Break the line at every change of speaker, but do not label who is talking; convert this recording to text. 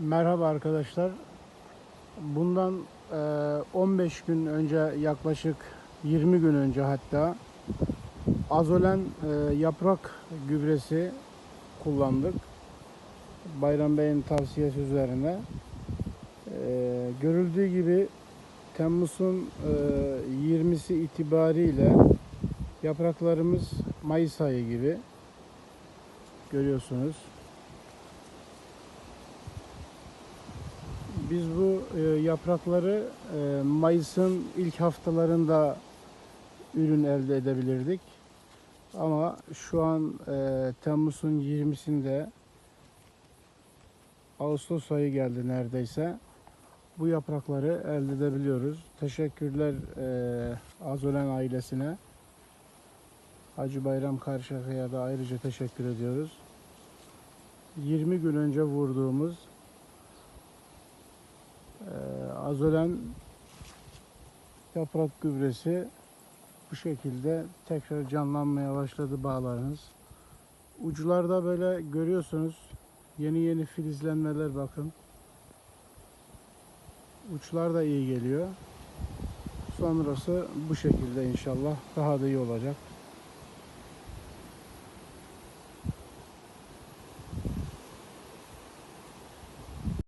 Merhaba arkadaşlar. Bundan e, 15 gün önce yaklaşık 20 gün önce hatta azolen e, yaprak gübresi kullandık. Bayram Bey'in tavsiyesi üzerine. E, görüldüğü gibi Temmuz'un e, 20'si itibariyle yapraklarımız Mayıs ayı gibi görüyorsunuz. Biz bu e, yaprakları e, Mayıs'ın ilk haftalarında ürün elde edebilirdik. Ama şu an e, Temmuz'un 20'sinde Ağustos ayı geldi neredeyse. Bu yaprakları elde edebiliyoruz. Teşekkürler e, Azolen ailesine. Hacı Bayram Karşıyaka'ya da ayrıca teşekkür ediyoruz. 20 gün önce vurduğumuz azolen yaprak gübresi bu şekilde tekrar canlanmaya başladı bağlarınız. Uçlarda böyle görüyorsunuz yeni yeni filizlenmeler bakın. Uçlar da iyi geliyor. Sonrası bu şekilde inşallah daha da iyi olacak.